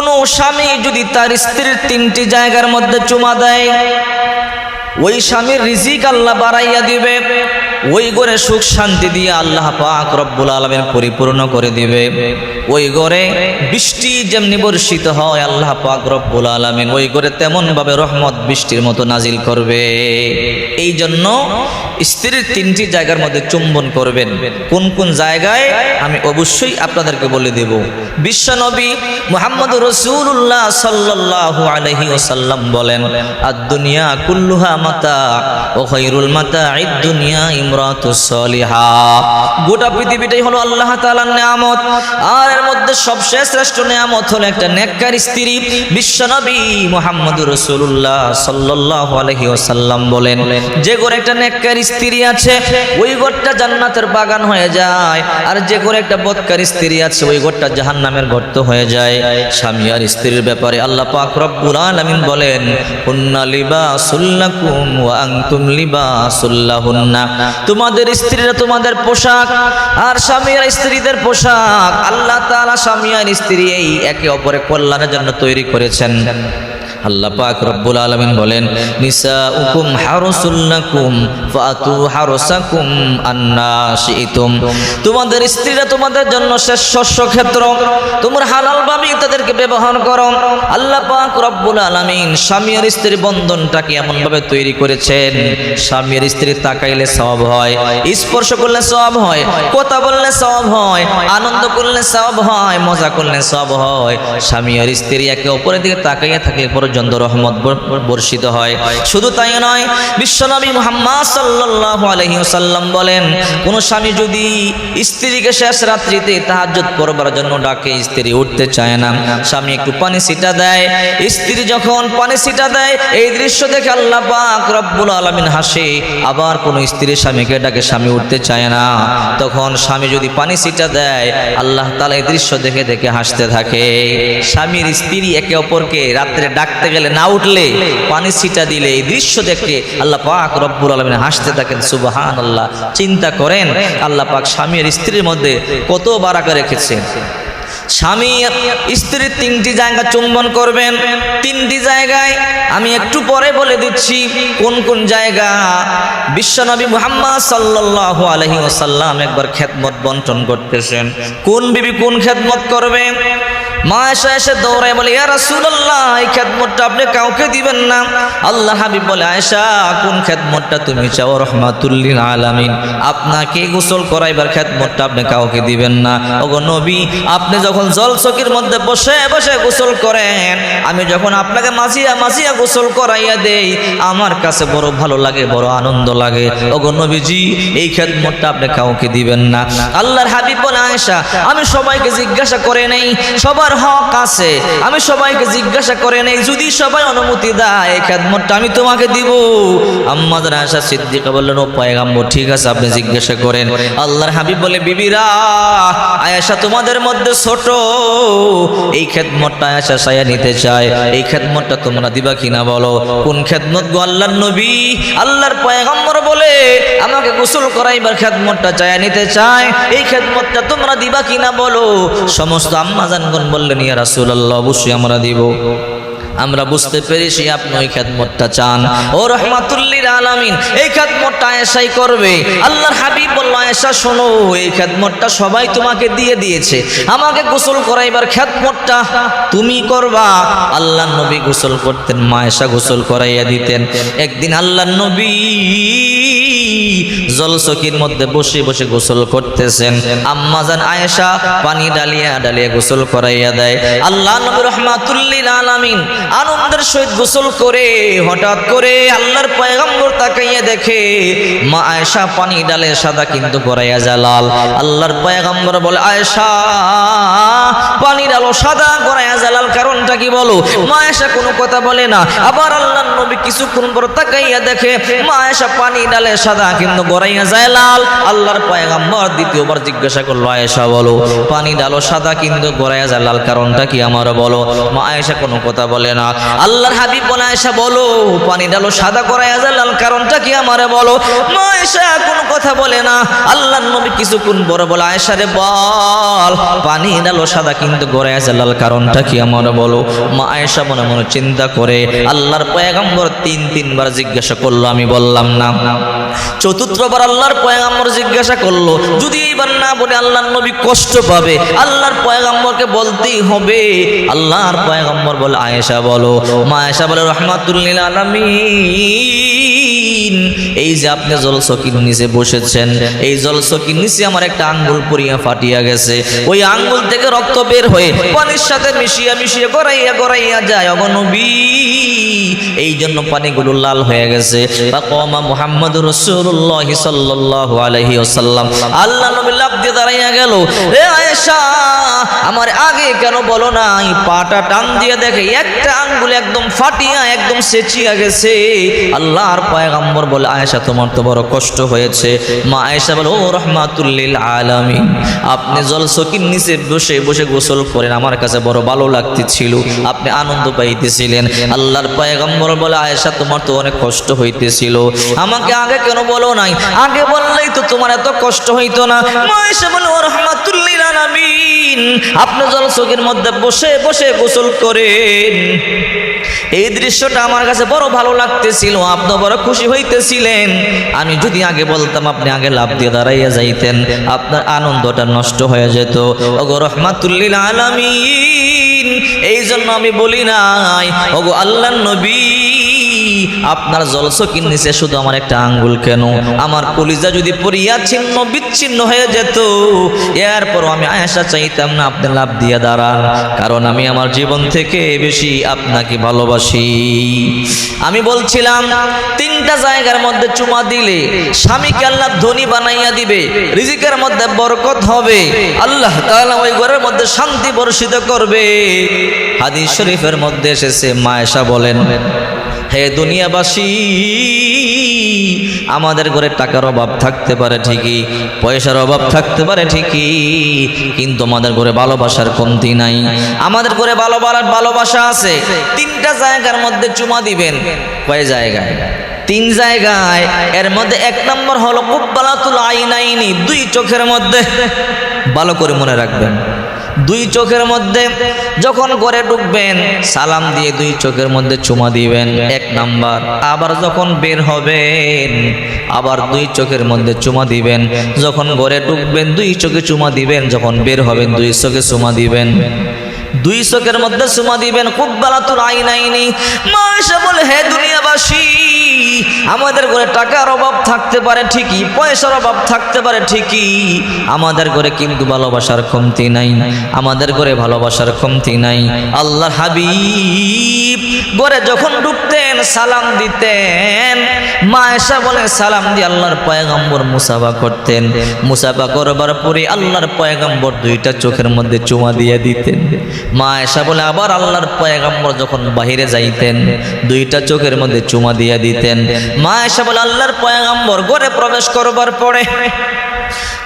কোনো স্বামী যদি তার স্ত্রীর তিনটি জায়গার মধ্যে চুমা দেয়, ওই স্বামীর রিজিক আল্লাহ বাড়াইয়া দিবে, ওই করে সুখ শান্তি দিয়ে আল্লাহ পাক রব্বুল আলমের পরিপূর্ণ করে দিবে। ওই ঘরে বৃষ্টি যেমনি বর্ষিত হয়, আল্লাহ পাক রব্বুল আলমিন ওই ঘরে তেমন ভাবে রহমত বৃষ্টির মতো নাজিল করবে। এই জন্য স্ত্রীর তিনটি জায়গার মধ্যে চুম্বন করবেন। কোন কোন জায়গায়? আমি অবশ্যই আপনাদেরকে বলে দেব। বিশ্বনবী মোহাম্মদ রসুল্লাহ সাল্লাহ আলহি ওসাল্লাম বলেন আর দুনিয়া কুল্লুহা মাতা ও খৈরুল মাতা ঈদ দুনিয়া ইমরাতুস সলিহা। গোটা পৃথিবীটাই হলো আল্লাহ তাআলার নিয়ামত। আর এর মধ্যে সবচেয়ে শ্রেষ্ঠ নিয়ামত হলো একটা নেককার স্ত্রী বিশ্বনবী মোহাম্মদ রসুল্লাহ সাল্লাল্লাহু আলাইহি ওয়াসাল্লাম বলেন, যে ঘরে একটা নেককার স্ত্রী আছে, ওই ঘরটা জান্নাতের বাগান হয়ে যায়, আর যে ঘরে একটা বদকার স্ত্রী আছে, ওই ঘরটা জাহান্নামের গর্ত হয়ে যায়। স্বামী আর স্ত্রীর ব্যাপারে আল্লাহ পাক রব্বুল আলামিন বলেন হুন্না লিবাসুল্লাকুম ওয়া আনতুম লিবাসুল্লাহুন্না তোমাদের স্ত্রীরা তোমাদের পোশাক, আর স্বামী আর স্ত্রীদের পোশাক, আল্লাহ তাআলা স্বামী আর স্ত্রী এই একে অপরের কল্যাণের জন্য তৈরি করেছেন। আল্লাহ পাক রব্বুল আলামিন বলেন, নিসাউকুম হারুসুল্লাকুম ফাতু হারুসাকুম আন্না তোমাদের স্ত্রীরা তোমাদের জন্য শেষ শস্য ক্ষেত্র, তোমরা হালাল ভাবে তাদেরকে ব্যবহার করো। আল্লাহ পাক রব্বুল আলামিন স্বামী আর স্ত্রীর বন্ধনটাকে এমন ভাবে তৈরি করেছেন স্বামী আর স্ত্রী তাকাইলে সব হয়, স্পর্শ করলে সব হয়, কথা বললে সব হয়, আনন্দ করলে সব হয়, মজা করলে সব হয়। স্বামী আর স্ত্রী একে অপরের দিকে তাকাইয়া থাকলে পর্যন্ত রহমত বর্ষিত হয়। শুধু তাই নয়, বিশ্বনবী মুহাম্মদ সাল্লাল্লাহু আলাইহি ওয়াসাল্লাম বলেন, কোন স্বামী যদি স্ত্রীকে শেষ রাত্রিতে তাহাজ্জুদ পড়বার জন্য ডাকে, স্ত্রী উঠতে চায় না। স্বামী একটু পানি সিটা দেয়। স্ত্রী যখন পানি সিটা দেয়, এই দৃশ্য দেখে আল্লাহ পাক রব্বুল আলামিন হাসে। আবার কোন স্ত্রী স্বামীকে ডাকে, স্বামী উঠতে চায় না। তখন স্বামী যদি পানি ছিটা দেয়, আল্লাহ তালা এই দৃশ্য দেখে দেখে হাসতে থাকে। স্বামীর স্ত্রী একে অপরকে রাত্রে ডাকতে গেলে না উঠলে পানি ছিটা দিলে এই দৃশ্য দেখে আল্লাহ পাক রব্বুল আলমিন হাসতে থাকেন সুবাহান আল্লাহ চিন্তা করেন, আল্লাহ পাক স্বামীর স্ত্রীর মধ্যে কত বারাকা রেখেছেন। স্বামী স্ত্রীর তিনটি জায়গা চুম্বন করবেন। তিনটি জায়গায় আমি একটু পরে বলে দিচ্ছি, কোন কোন জায়গা? বিশ্বনবী মুহাম্মদ সাল্লাল্লাহু আলাইহি ওয়াসাল্লাম একবার খেদমত বন্টন করতেছেন। কোন বিবি কোন খেদমত করবে? মা এসে এসে দৌড়ায় বলে, ইয়া রাসূলুল্লাহ, এই খেদমতটা আপনি কাউকে দিবেন না? আল্লাহ হাবিব বলে, আয়েশা, কোন খেদমতটা তুমি চাও? রহমাতুল্লিল আলামিন, আপনাকে গোসল করাইবার খেদমতটা আপনি কাউকে দিবেন না। ওগো নবী, আপনি যখন জল চকির মধ্যে বসে বসে গোসল করেন, আমি যখন আপনাকে মাঝিয়া মাঝিয়া গোসল করাইয়া দেই, আমার কাছে বড় ভালো লাগে, বড় আনন্দ লাগে। ওগো নবীজি, এই খেদমতটা আপনি কাউকে দিবেন না। আল্লাহর হাবিব বলে আয়েশা, আমি সবাইকে জিজ্ঞাসা করে নেই, সবার হক আছে। আমি সবাইকে জিজ্ঞাসা করে নেই, যদি সবাই অনুমতি দেয়, এই খেদমতটা আমি তোমাকে দিব। আম্মাদের আয়েশা সিদ্দিকা বললেন, ও পয়গাম্বর, ঠিক আছে, আপনি জিজ্ঞাসা করেন। আল্লাহর হাবিব বলে, বিবিরা, আয়েশা তোমাদের মধ্যে ছোট এই খেদমতটা আয়েশা সায়া নিতে চায়। এই খেদমতটা তোমরা দিবা কিনা বলো? কোন খেদমত গো আল্লাহর নবী? আল্লাহর পয়গম্বর বলে আমাকে গোসল করাইবার খেদমতটা চায়া নিতে চায়। এই খেদমতটা তোমরা দিবা কিনা বলো? সমস্ত আম্মাজানগণ বললেন, ইয়া রাসূলুল্লাহ, অবশ্যই আমরা দিব। আমরা বুঝতে পেরেছি আপনি ওই খেদমতটা চান। ও রহমাতুল্লিল আলামিন, এই খেদমতটা আয়েশাই করবে। আল্লাহর হাবিব বলল, আয়েশা, শোনো, এই খেদমতটা সবাই তোমাকে দিয়ে দিয়েছে। আমাকে গোসল করাইবার খেদমতটা তুমি করবা। আল্লাহ নবী গোসল করতেন, মা আয়েশা গোসল করাইয়া দিতেন। একদিন আল্লাহ নবী জলসকির মধ্যে বসে বসে গোসল করতেছেন। আম্মাজান আয়েশা পানি ডালিয়া ডালিয়া গোসল করাইয়া দেয়। আল্লাহ নবী রহমাতুল্লিল আলামিন আনন্দের সহিত গোসল করে হঠাৎ করে আল্লাহর পয়গম্বর তাকাইয়া দেখে, মা আয়েশা পানি ডালে সাদা কিন্তু করাইয়া যায় লাল আল্লাহর পয়গম্বর বলে, আয়েশা, পানি ডালো সাদা করাইয়া যায় লাল কারণটা কি বলো? মা আয়েশা কোনো কথা বলে না। আবার আল্লাহর নবী কিছুক্ষণ পর তাকাইয়া দেখে, মা আয়েশা পানি ডালে সাদা কিন্তু গড়াইয়া যায় লাল আল্লাহর পয়গম্বর দ্বিতীয়বার জিজ্ঞাসা করল, আয়েশা, বলো, পানি ডালো সাদা কিন্তু গড়াইয়া যায় লাল কারণটা কি আমার বলো? মা আয়েশা কোনো কথা বলে করে না। আল্লাহর হাবিব বলে, আয়েশা, বলো, পানি ডালো সাদা করাই লাল কারণটা কি আমারে বলো? মা আয়েশা কোনো কথা বলে না। আল্লাহর নবী কিছুক্ষণ বড় বলে, আয়েশা রে, বল, পানি ডালো সাদা কিন্তু গড়াই লাল কারণটা কি আমারে বলো? মা আয়েশা মনে মনে চিন্তা করে, আল্লাহর পয়গাম্বর তিন, তিনবার জিজ্ঞাসা করল, আমি বললাম, না। চতুর্থবার আল্লাহর পয়গাম্বর জিজ্ঞাসা করল, যদি এইবার না বলে আল্লাহর নবী কষ্ট পাবে, আল্লাহর পয়গাম্বরকে বলতেই হবে। আল্লাহর পয়গাম্বর বলে, আয়েশা বলো। মা আয়েশা বলে রহমাতুল্লিল আলামিন। এই যে আপনি জলসকির নিচে বসেছেন, এই জলসকির নিচে আমার একটা আঙ্গুল পরিয়া ফাটিয়া গেছে। ওই আঙ্গুল থেকে রক্ত বের হয়ে পানির সাথে মিশিয়া মিশিয়ে গড়াইয়া গড়াইয়া যায় অগনবী এই জন্য পানিগুলো লাল হয়ে গেছে। বা কমা মুহাম্মদ রসুল্লাহ সাল্লাল্লাহু আলাইহি ওয়াসাল্লাম। আল্লাহ নবী লাভ দিয়ে দাঁড়াইয়া গেল। এ আয়েশা আমার আগে কেন বলো না এই পাটা টান দিয়ে দেখে, একটা আঙ্গুল একদম ফাটিয়া, একদম সেচিয়া গেছে। আল্লাহর পয়গাম্বর বলে, আয়েশা, তোমার তো বড় কষ্ট হয়েছে। মা আয়েশা বলে, ও রহমাতুল্লিল আলামিন, আপনি জল সকির নিচে বসে বসে গোসল করেন, আমার কাছে বড় ভালো লাগতেছিল, আপনি আনন্দ পাইতেছিলেন। আল্লাহর পয়গম্বর বলে, আয়েশা, তোমার তো অনেক কষ্ট হইতেছিল। আমাকে আগে কেন বলো নাই? আগে বললেই তো তোমার এত কষ্ট হইতো না। মা আয়েশা বলে, ও রহমাতুল্লিল আলামিন আপনি জল চোখের মধ্যে বসে বসে গোসল করেন। এই দৃশ্যটা আমার কাছে বড় ভালো লাগতেছিল, আপনি বড় খুশি হইতেছিলেন। আমি যদি আগে বলতাম, আপনি আগে লাভ দিয়ে দাঁড়াইয়া যাইতেন, আপনার আনন্দটা নষ্ট হয়ে যেত। ওগো রহমাতুল্লিল আলামিন, এই জন্য আমি বলি নাই, ওগো আল্লাহ নবী, আপনার জলসকির নিচে শুধু আমার একটা আঙ্গুল কেন? আমার কলিজা যদি পরিয়া ছিন্ন, বিচ্ছিন্ন হয়ে যেত এরপর আমি আয়াসা চাইতাম না, আপনি লাভ দিয়ে দাঁড়ান। কারণ আমি আমার জীবন থেকে বেশি আপনাকে ভালোবাসি। আমি বলছিলাম, তিনটা জায়গার মধ্যে চুমা দিলে স্বামীকে আল্লাহ ধনী বানাইয়া দিবে, রিজিকের মধ্যে বরকত হবে, আল্লাহ তাআলা ওই ঘরের মধ্যে শান্তি বর্ষিত করবে। হাদিস শরীফের মধ্যে এসেছে, মায়েশা বলেন হে দুনিয়াবাসী, আমাদের ঘরে টাকার অভাব থাকতে পারে ঠিকই, পয়সার অভাব থাকতে পারে ঠিকই, কিন্তু আমাদের ঘরে ভালোবাসার কমতি নাই। আমাদের ঘরে ভালোবাসার ভালোবাসা আছে, তিনটা জায়গার মধ্যে চুমা দিবেন। কয় জায়গায়? তিন জায়গায়, এর মধ্যে এক নম্বর হলো কুব্বালাতুল আইনাইনি, দুই চোখের মধ্যে। ভালো করে মনে রাখবেন। দুই চোখের মধ্যে যখন ঘরে ঢুকবেন, সালাম দিয়ে দুই চোখের মধ্যে চুমা দিবেন। এক নাম্বার, আবার যখন বের হবেন, আবার দুই চোখের মধ্যে চুমা দিবেন। যখন ঘরে ঢুকবেন, দুই চোখে চুমা দিবেন। যখন বের হবেন, দুই চোখে চুমা দিবেন। দুই চোখের মধ্যে চুমা দিবেন, খুব বেলাতুর আইন আইনি। মা এসে বলে, হে দুনিয়াবাসী আমাদের ঘরে টাকার অভাব থাকতে পারে ঠিকই, পয়সার অভাব থাকতে পারে ঠিকই। আমাদের ঘরে কিন্তু ভালোবাসার কমতি নাই, আমাদের ঘরে ভালোবাসার কমতি নাই। আল্লাহ হাবিব ঘরে যখন ঢুকতেন, সালাম দিতেন। মা এসা বলে, সালাম দিয়ে আল্লাহর পয়গম্বর মুসাফা করতেন। মুসাফা করবার পরে আল্লাহর পয়গম্বর দুইটা চোখের মধ্যে চুমা দিয়ে দিতেন। মা এসা বলে, আবার আল্লাহর পয়গম্বর যখন বাহিরে যাইতেন, দুইটা চোখের মধ্যে চুমা দিয়ে দিতেন। মা এসে বলে, আল্লাহর পয়াগম্বর ঘরে প্রবেশ করবার পরে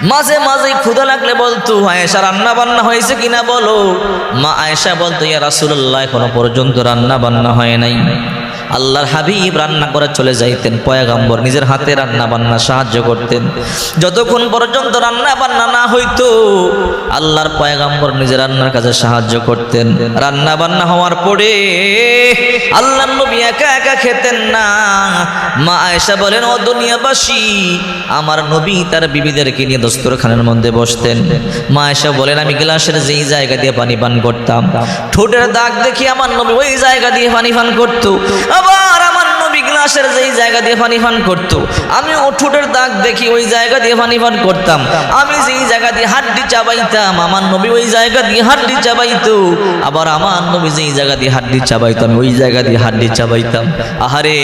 মাঝে মাঝে ক্ষুদা লাগলে বলতো আয়েশা রান্না বান্না হয়েছে কিনা বলো? মা আয়েশা বলতো, ইয়া রাসূলুল্লাহ, এখনও পর্যন্ত রান্না বান্না হয় নাই। আল্লাহর হাবিব রান্না করে চলে যাইতেন, পয়াগাম্বর নিজের হাতে রান্না বান্না সাহায্য করতেন। যতক্ষণ পর্যন্ত রান্না বান্না না হইতো, আল্লাহর পয়াগাম্বর নিজের রান্নার কাজে সাহায্য করতেন। রান্না বান্না হওয়ার পরে আল্লাহ নবী একা একা খেতেন না। মা আয়েশা বলেন, ও দুনিয়াবাসী, আমার নবী তার বিবিদেরকে নিয়ে দস্তরখানের মধ্যে বসতেন। মা আয়েশা বলেন, আমি গ্লাসের যেই জায়গা দিয়ে পানি পান করতাম, ঠোঁটের দাগ দেখি আমার নবী ওই জায়গা দিয়ে পানি পান করতো। আবার আমার গ্লাসের যেই জায়গা দিয়ে পানি পান করতো, আমি ও ঠোঁটের দাগ দেখি ওই জায়গা দিয়ে পানি পান করতাম। আমি যেই জায়গা দিয়ে হাড্ডি চাবাইতাম, আমার নবী ওই জায়গা দিয়ে হাড্ডি চাবাইতো। আবার আমার নবী যেই জায়গা দিয়ে হাড্ডি চাবাইতো, আমি ওই জায়গা দিয়ে হাড্ডি চাবাইতাম। আহারে,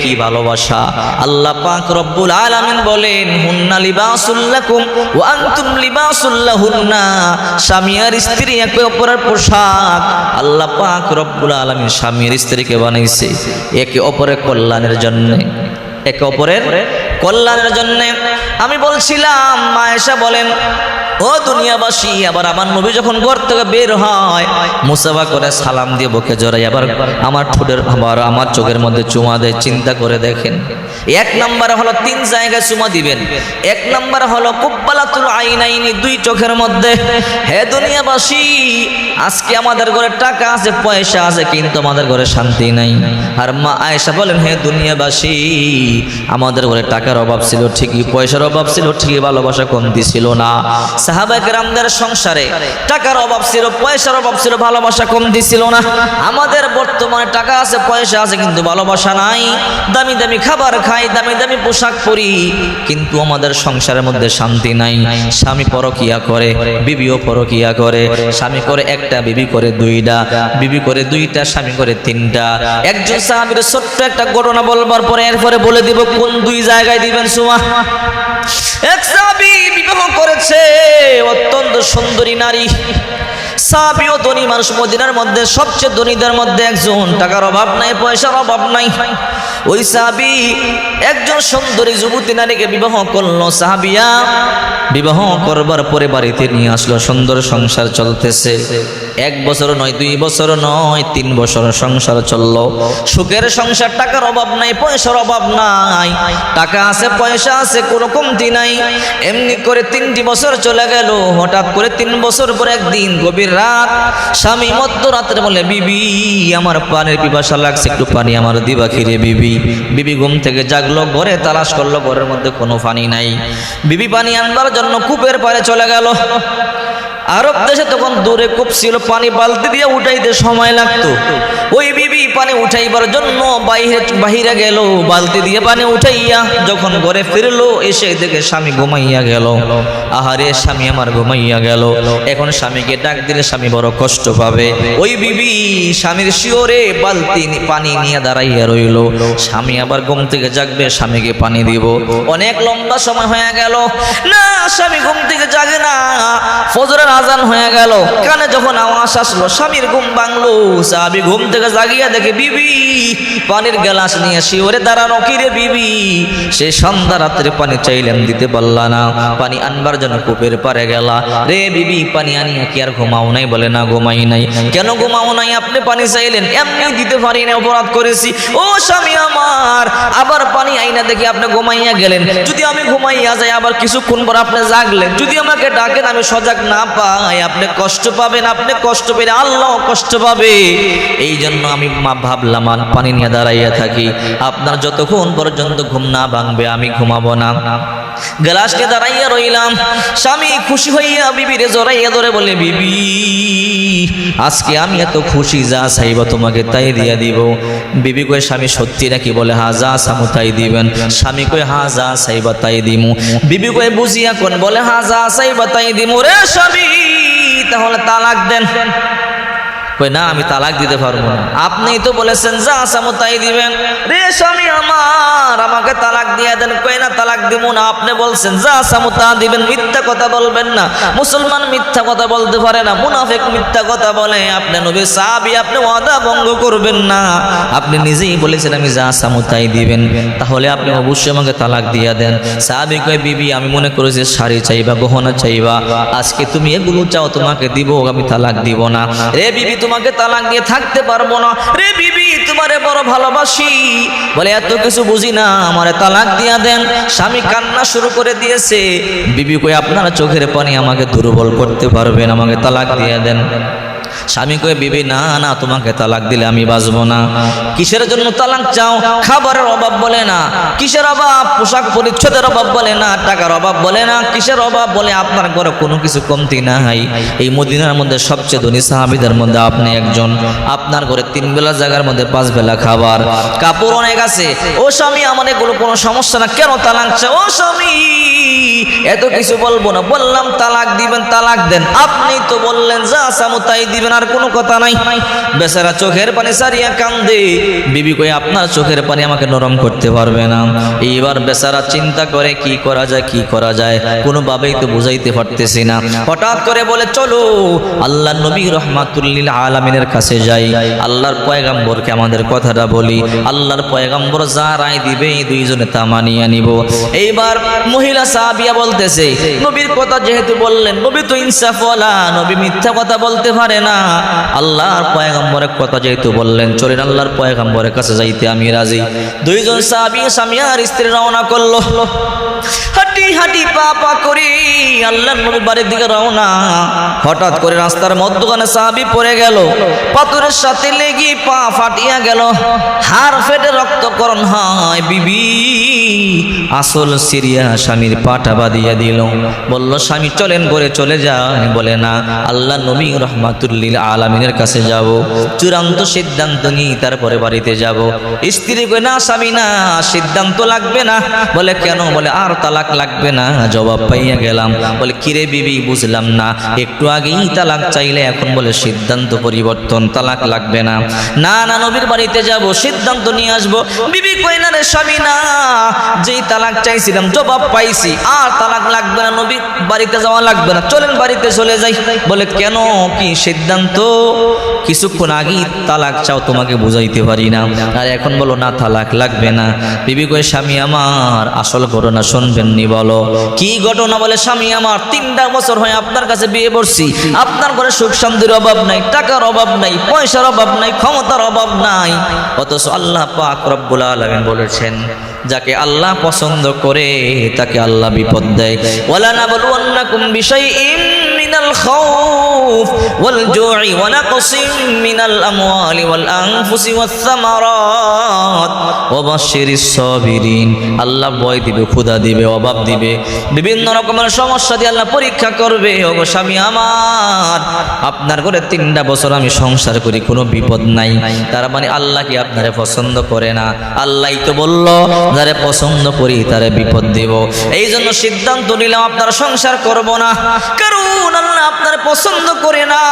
কি ভালোবাসা। আল্লাহ পাক রব্বুল আলামিন বলেন, হুন্না লিবাসুল্লাকুম ওয়া আনতুম লিবাসুল্লাহুন্না স্বামী আর স্ত্রী একে অপরের পোশাক। আল্লাহ পাক রব্বুল আলামিন স্বামী আর স্ত্রীকে বানাইছে, একে অপরের কল্যাণের জন্য, একে অপরের কল্যাণের জন্যে। আমি বলছিলাম, মায়েশা বলেন, ও দুনিয়াবাসী, আবার আমার মুভি যখন ঘর থেকে বের হয় মুসাফা করে সালাম দিয়ে বকে জড়াই আবার আমার ঠোঁটের আবার আমার চোখের মধ্যে চুমা দেয়, চিন্তা করে দেখেন। এক নাম্বার হলো তিন জায়গায় চুমা দিবেন। এক নাম্বার হলো কুব্বালাতুল আইনাইনি দুই চোখের মধ্যে। হে দুনিয়াবাসী, আজকে আমাদের ঘরে টাকা আছে, পয়সা আছে, কিন্তু আমাদের ঘরে শান্তি নাই। আর মা আয়েশা বলেন, হে দুনিয়াবাসী, আমাদের ঘরে টাকার অভাব ছিল ঠিকই, পয়সার অভাব ছিল ঠিকই, ভালোবাসা কমতি ছিল না। সাহাবায়ে কেরামদের সংসারে টাকার অভাব ছিল, পয়সার অভাব ছিল, ভালোবাসা কমতি ছিল না। আমাদের বর্তমানে টাকা আছে, পয়সা আছে, কিন্তু ভালোবাসা নাই। দামি দামি খাবার খাই, দামি দামি পোশাক পরি, কিন্তু আমাদের সংসারের মধ্যে শান্তি নাই। স্বামী পরকিয়া করে, বিবিও পরকিয়া করে, স্বামী করে একটা, বিবি করে দুইটা, বিবি করে দুইটা, স্বামী করে তিনটা। একজন সাহাবীর ছোট্ট একটা ঘটনা বলবার পরে এরপরে বলে দিব, কোন দুই জায়গায় দিবেন সুমা? এক সাহাবী বিবাহ করেছে, অত্যন্ত সুন্দরী নারী। সাবিও ধনী মানুষ মদিনার মধ্যে, সবচেয়ে ধনীদের মধ্যে একজন। টাকার অভাব নাই, পয়সার অভাব নাই। ওই সাহাবি একজন সুন্দরী যুবতী নারীকে বিবাহ করল, সাহাবিয়া বিবাহ করবার পরে বাড়িতে নিয়ে আসলো। সুন্দর সংসার চলতেছে। এক বছর নয়, দুই বছর নয়, তিন বছর সংসার চলল। সুখের সংসার টাকার অভাব নাই, পয়সার অভাব নাই। টাকা আছে, পয়সা আছে, কোনো কমতি নাই। এমনি করে তিনটি বছর চলে গেল। হঠাৎ করে তিন বছর পর একদিন গভীর রাত, স্বামী মধ্য মধ্যরাত্রে বলে, বিবি, আমার পানির পিপাসা লাগছে, একটু পানি আমার দিবা খিরে, বিবি। বিবি ঘুম থেকে জাগলো, ঘরে তালাশ করল, ঘরের মধ্যে কোনো পানি নাই। বিবি পানি আনবার জন্য কূপের পারে চলে গেল। আরব দেশে তখন দূরে কূপ ছিল, পানি বালতি দিয়ে উঠাইতে সময় লাগতো। ওই বিবি পানি উঠাইবার জন্য বাইরে বাহিরে গেল, বালতি দিয়ে পানি উঠাইয়া যখন ঘরে ফিরলো, এসে দেখে স্বামী ঘুমাইয়া গেল। আহারে, স্বামী আমার ঘুমাইয়া গেল। এখন স্বামীকে ডাক দিলে স্বামী বড় কষ্ট পাবে। ওই বিবি স্বামীর শিওরে বালতি পানি নিয়ে দাঁড়াইয়া রইল। স্বামী আবার ঘুম থেকে জাগবে, স্বামীকে পানি দিব। অনেক লম্বা সময় হয়ে গেল। না, স্বামী ঘুম থেকে জাগে না। ফজরের আজান হয়ে গেল। কানে যখন আওয়াজ আসলো, স্বামীর ঘুম ভাঙলো। সাহাবি ঘুম থেকে জাগিয়া বিবি, পানির গ্লাস নিয়ে শিওরে দাঁড়ানো কিরে বিবি? সে সন্ধ্যা রাত্রে পানি চাইলেন, দিতে পারলা না। পানি আনবার জন্য কূপের পারে গেলা। রে বিবি, পানি আনিয়া কি আর ঘুমাও নাই? বলে, না, ঘুমাই নাই। কেন ঘুমাও নাই? আপনি পানি চাইলেন, এমনি দিতে পারি না অপরাধ করেছি। ও স্বামী আমার, আবার পানি আইনা দেখি আপনি ঘুমাইয়া গেলেন। যদি আমি ঘুমাইয়া যাই, আবার কিছুক্ষণ পর আপনি জাগলেন। যদি আমাকে ডাকেন, আমি সজাগ না পাই। আপনি কষ্ট পাবেন, আপনি কষ্ট পেলে আল্লাহ কষ্ট পাবে। এই জন্য আমি ভাবলাম, আর পানি নিয়ে দাঁড়াইয়া থাকি। আপনার যতক্ষণ পর্যন্ত ঘুম না ভাঙবে, আমি ঘুমাবো না। গ্লাসকে দাঁড়াইয়া রইলাম। স্বামী খুশি হইয়া বিবিরে জড়াইয়া ধরে বলে বিবি, আজকে আমি এত খুশি, যা চাইব তোমাকে তাই দিয়া দিব। বিবি কয়ে, স্বামী, সত্যি নাকি? বলে হা যা সামু তাই দিবেন। স্বামী কয়ে হা যা চাইবা তাই দিমু। বিবি কয়ে, বুঝিয়া কোন? বলে হা যা চাইবা তাই দিমু রে স্বামী, তাহলে তালাক দেন। কই, না, আমি তালাক দিতে পারব না। আপনিই তো বলেছেন, যা আসামো তাই দিবেন। রে স্বামী আমার, আমাকে তালাক দিয়ে দেন। কই, না, তালাক দিব না। আপনি বলছেন, যা আসামো তা দিবেন। মিথ্যা কথা বলবেন না। মুসলমান মিথ্যা কথা বলতে পারে না, মুনাফিক মিথ্যা কথা বলে। আপনি নবী সাহাবি, আপনি ওয়াদা ভঙ্গ করবেন না। আপনি নিজেই বলেছেন, আমি যা আসামো তাই দিবেন। তাহলে আপনি অবশ্যই আমাকে তালাক দিয়ে দেন। সাহাবি কয়, বিবি, আমি মনে করেছি শাড়ি চাইবা, গহনা চাইবা। আজকে তুমি এগুলো চাও, তোমাকে দিব, আমি তালাক দিব না। রে বিবি তোমাকে তালাক দিয়ে থাকতে পারব না। রে বিবি, তোমারে বড় ভালোবাসি। বলে, এত কিছু বুঝি না, আমারে তালাক দিয়া দেন। স্বামী কান্না শুরু করে দিয়েছে। বিবি কই, আপনারা চোখের পানি আমাকে দুর্বল করতে পারবেন, আমাকে তালাক দিয়ে দেন। স্বামী কয়ে, বিবি, না না, তোমাকে তালাক দিলে আমি বাঁচবো না। কিসের জন্য তালাক চাও? খাবারের অভাব বলে না। কিসের অভাব? পোশাক পরিচ্ছদের অভাব বলে না। টাকার অভাব বলে না। কিসের অভাব বলে আপনার ঘরে কোনো কিছু কমতি নাই। এই মদিনার মধ্যে সবচেয়ে ধনী সাহাবিদের মধ্যে আপনি একজন। আপনার ঘরে তিন বেলা জায়গার মধ্যে পাঁচ বেলা খাবার। কাপড় অনেক আছে। ও স্বামী, আমার এগুলো কোনো সমস্যা না। কেন তালাক চাও? ও স্বামী, এত কিছু বলব না। বললাম, তালাক দিবেন, তালাক দেন। আপনি তো বললেন, যা সামু তাই দিবেন। আর কোনো কথা নাই। বেচারা চোখের পানি সারিয়া কান্দে। বিবি কই আপনার চোখের পানি আমাকে নরম করতে পারবে না। এইবার বেচারা চিন্তা করে, কি করা যায়, কি করা যায়? কোনোভাবেই তো বুঝাইতে পারতেছি না। হঠাৎ করে বলে, চলো আল্লাহ নবী রহমাতুল্লিল আলমিনের কাছে যাই। আল্লাহর পয়গাম্বরকে আমাদের কথাটা বলি। আল্লাহর পয়গাম্বর যা রায় দিবে, এই দুইজনে তা মানিয়ে নিব। এইবার মহিলা সাহাবিয়া বলতেছে, নবীর কথা যেহেতু বললেন, নবী তো ইনসাফওয়ালা, নবী মিথ্যা কথা বলতে পারে না। আল্লাহর পয়গাম্বরের কথা যেহেতু বললেন, চলেন আল্লাহর পয়গাম্বরের কাছে যাইতে আমি রাজি। দুইজন সাহাবি, স্বামী স্ত্রী রওনা করল। হয়। বিবি, আসল সিরিয়া স্বামীর পাটা বাঁধিয়া দিল। বলল, স্বামী, চলেন করে চলে যায় বলে, না, আল্লাহ নবী রহমাতুল্লিল আলমিনের কাছে যাব। চূড়ান্ত সিদ্ধান্ত নিয়ে তারপরে বাড়িতে যাব। স্ত্রী কই না স্বামী, না, সিদ্ধান্ত লাগবে না। বলে, কেন? বলে, আর তালাক লাগবে না। জবাব পাইয়া গেলাম। বলে, কিরে বিবি, বুঝলাম না। একটু আগেই তালাক চাইলে এখন বলে সিদ্ধান্ত পরিবর্তন, তালাক লাগবে না। না না, নবীর বাড়িতে যাব, সিদ্ধান্ত নিয়ে আসব। বিবি কই না রে স্বামী, না। যেই তালাক চাইছিলাম, জবাব পাইছি। আর তালাক লাগবে না, নবীর বাড়িতে যাওয়া লাগবে না। চলেন বাড়িতে চলে যাই। বলে, কেন? কি সিদ্ধান্ত কিছুক্ষণ আগেই তালাক চাও, তোমাকে বুঝাইতে পারি না। আর এখন বলো, না, তালাক লাগবে না। বিবি কই স্বামী আমার, আসল ঘটনা শুনবেন নি বলো। কি ঘটনা? বলে, স্বামী আমার তিনটা বছর হয় আপনার কাছে বিয়ে করছি। আপনার ঘরে সুখ শান্তির অভাব নাই, টাকার অভাব নাই, পয়সার অভাব নাই, ক্ষমতার অভাব নাই। অথচ আল্লাহ পাক রব্বুল আলামিন বলেছেন, যাকে আল্লাহ পছন্দ করে, তাকে আল্লাহ বিপদ দেয়। ওয়ালা নাবলুয়ান্নাকুম বিশাইইম মিনাল খাউফ ওয়াল জু'i ওয়া নাকসিম মিনাল আমওয়ালি ওয়াল আনফুসি ওয়াস সামারাত। আল্লাহ ভয় দিবে, ক্ষুধা দিবে, অভাব দিবে। বিভিন্ন রকমের সমস্যা দিয়ে আল্লাহ পরীক্ষা করবে। ওগো স্বামী আমার, আপনার ঘরে তিনটা বছর আমি সংসার করি, কোনো বিপদ নাই। তার মানে আল্লাহ কি আপনারে পছন্দ করে না? আল্লাহই তো বলল, যারে পছন্দ করি তারে বিপদ দেব। এই জন্য সিদ্ধান্ত নিলাম, আপনার সংসার করব না। কারণ আপনার পছন্দ করে না।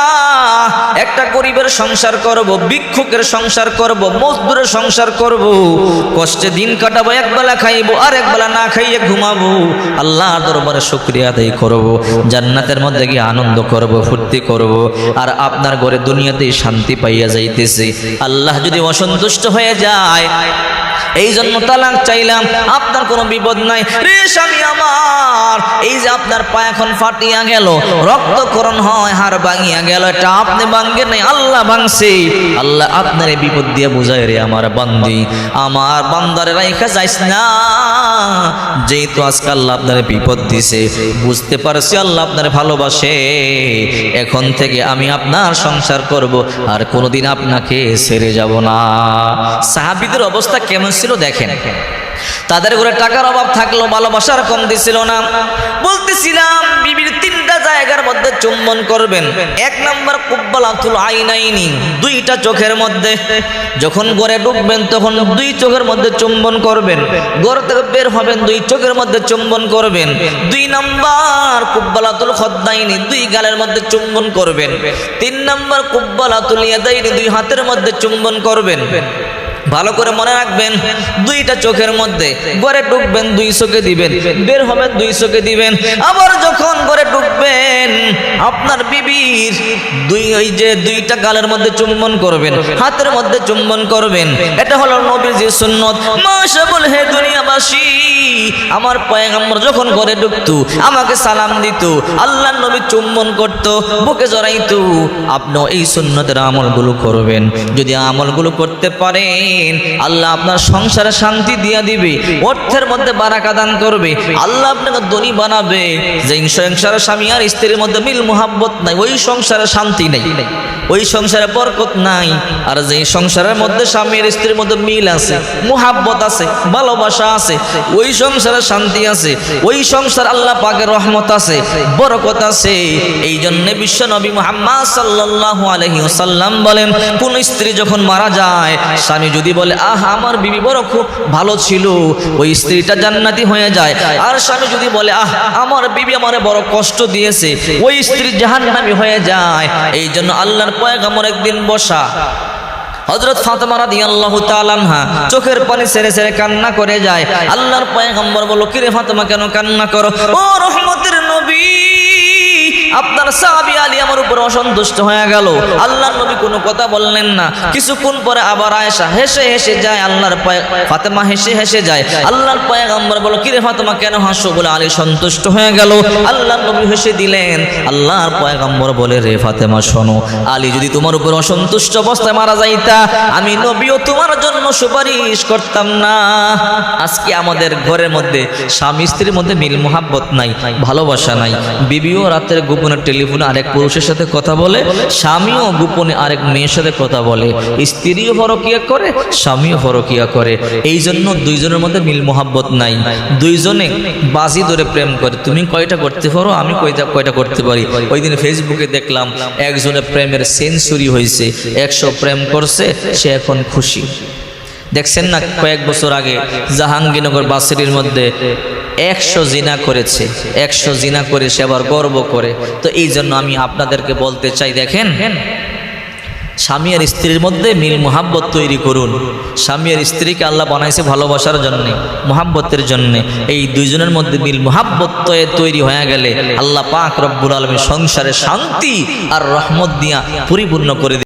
একটা গরিবের সংসার করব, ভিক্ষুকের সংসার করব, মজদুরের সংসার করব। কষ্টে দিন কাটাবো একবেলা খাইবো, আর একবেলা না খাইয়ে ঘুমাবো। আল্লাহ দরবারে শুক্রিয়া আদায় করব, জান্নাতের মধ্যে গিয়ে আনন্দ করব, ফুর্তি করব। আর আপনার ঘরে দুনিয়াতেই শান্তি পাইয়া যাইতেছে। আল্লাহ যদি অসন্তুষ্ট হয়ে যায় এই জন্য তালাক চাইলাম, আপনার কোনো বিপদ নাই। রে স্বামী আমার। এই যে আপনার পা এখন ফাটিয়া গেল, রক্তকরণ হয়, হাড় ভাঙিয়া গেল, এটা আপনি ভাঙ্গে নাই, আল্লাহ ভাঙছে। আল্লাহ আপনার এই বিপদ দিয়ে বুঝায় রে আমার বান্দি। আমার বান্দারে রাইখা যাইস না। যেহেতু আজকে আল্লাহ আপনার বিপদ দিছে, বুঝতে পারছি আল্লাহ আপনার ভালোবাসে। এখন থেকে আমি আপনার সংসার করব, আর কোনোদিন আপনাকে ছেড়ে যাব না। সাহাবিদের অবস্থা কেমন ছিল, দেখেন। তাদের ঘরে টাকার অভাব থাকল ভালোবাসার কম দিছিল না। বলতেছিলাম, বিবির তিনটা জায়গার মধ্যে চুম্বন করবেন। এক নাম্বার কুব্বালাতুল আইনাইনি, দুইটা চোখের মধ্যে। যখন ঘরে ঢুকবেন, তখন দুই চোখের মধ্যে চুম্বন করবেন। ঘর থেকে বের হবেন, দুই চোখের মধ্যে চুম্বন করবেন। দুই নাম্বার কুব্বালাতুল খদ্দাইনি, দুই গালের মধ্যে চুম্বন করবেন। তিন নাম্বার কুব্বালাতুল ইয়াদাইনি, দুই হাতের মধ্যে চুম্বন করবেন। ভালো করে মনে রাখবেন, দুইটা চোখের মধ্যে ঘরে ঢুকবেন দুই চোখে দিবেন, বের হবেন, দুই চোখে দিবেন। আবার যখন ঘরে ঢুকবেন আপনার বিবির দুই, ওই যে দুইটা গালের মধ্যে চুম্বন করবেন, হাতের মধ্যে চুম্বন করবেন। এটা হলো নবীর যে সুন্নত মাশাবুল হে দুনিয়াবাসী, আমার পয়গাম্বর যখন ঘরে ঢুকতো আমাকে সালাম দিত আল্লাহ নবী চুম্বন করত, বুকে জড়াইতো। আপনিও এই সুন্নতের আমলগুলো করবেন। যদি আমলগুলো করতে পারেন আল্লাহ আপনার সংসারে শান্তি দিয়া দিবে, অর্থের মধ্যে বারাকা দান করবে। আল্লাহ আপনাকে ধনী বানাবে। যে সংসারে স্বামী আর স্ত্রীর মধ্যে মিল মোহাব্বত নাই, ওই সংসারে শান্তি নেই। ওই সংসারে বরকত নাই। আর যে সংসারের মধ্যে স্বামী আর স্ত্রীর মধ্যে মিল আছে, মোহাব্বত আছে, ভালোবাসা আছে, ওই সংসারে শান্তি আছে, ওই সংসার আল্লাহ পাকের রহমত আছে, বরকত আছে। এই জন্য বিশ্ব নবী মোহাম্মদ সাল্লাল্লাহু আলাইহি ওয়াসাল্লাম বলেন, কোন স্ত্রী যখন মারা যায়, স্বামী যদি বলে, আহ, আমার বিবি বড় খুব ভালো ছিল। ওই স্ত্রীটা জান্নাতি হয়ে যায়। আর স্বামী যদি বলে, আহ, আমার বিবি আমারে বড় কষ্ট দিয়েছে। ওই স্ত্রী জাহান্নামী হয়ে যায়। এই জন্য আল্লাহর পয়গামর একদিন বসা। হজরত ফাতেমা রাদিয়াল্লাহু তাআলা আনহা চোখের পানি ছেড়ে ছেড়ে কান্না করে যায়। আল্লাহর পয়গম্বর বলো কিরে ফাতেমা, কেন কান্না করো? ও রহমতের নবী, আপনার সাহাবী আলী আমার উপর অসন্তুষ্ট হয়ে গেল। আল্লাহর কোনো কথা বললেন না। কিছুক্ষণ পরে আবার আয়েশা হেসে হেসে যায়, আল্লাহর ফাতেমা হেসে হেসে যায়। আল্লাহর পয়গম্বর বলো, কিরে ফাতেমা, কেন হাসো বলে, আলী সন্তুষ্ট হয়ে গেল। আল্লাহর নবী হেসে দিলেন। আল্লাহর পয়গম্বর বলে, রে ফাতেমা, শোনো, আলী যদি তোমার উপর অসন্তুষ্ট অবস্থায় মারা যাইতা, আমি নবীও তোমার জন্য সুপারিশ করতাম না। আজকে আমাদের ঘরের মধ্যে স্বামী স্ত্রীর মধ্যে মিল মোহাব্বত নাই, ভালোবাসা নাই। বিবিও রাতের গোপনে টেলিফোনে আরেক পুরুষের সাথে কথা বলে, স্বামীও গোপনে আরেক মেয়ের সাথে কথা বলে। স্ত্রীও ফরকিয়া করে, স্বামীও ফরকিয়া করে। এই জন্য দুইজনের মধ্যে মিল মোহাব্বত নাই। দুইজনে বাজি ধরে প্রেম করে, তুমি কয়টা করতে পারো? আমি কয়টা কয়টা করতে পারি? ওই দিন ফেসবুকে দেখলাম, একজনের প্রেমের সেঞ্চুরি হয়েছে একশো প্রেম করছে, সে এখন খুশি। দেখছেন না, কয়েক বছর আগে জাহাঙ্গীরনগর বাসিরির মধ্যে একশো জিনা করেছে। একশো জিনা করে সে আবার গর্ব করে। তো এই জন্য আমি আপনাদেরকে বলতে চাই, দেখেন স্বামী আর স্ত্রীর মধ্যে মিল, মোহাব্বত তৈরি করুন। স্বামী আর স্ত্রীকে আল্লাহ বানাইছে ভালোবাসার জন্যে, মোহাব্বতের জন্যে। এই দুইজনের মধ্যে মিল, মোহাব্বত তৈরি হয়ে গেলে আল্লাহ পাক রব্বুল আলমী সংসারে শান্তি আর রহমত দিয়া পরিপূর্ণ করে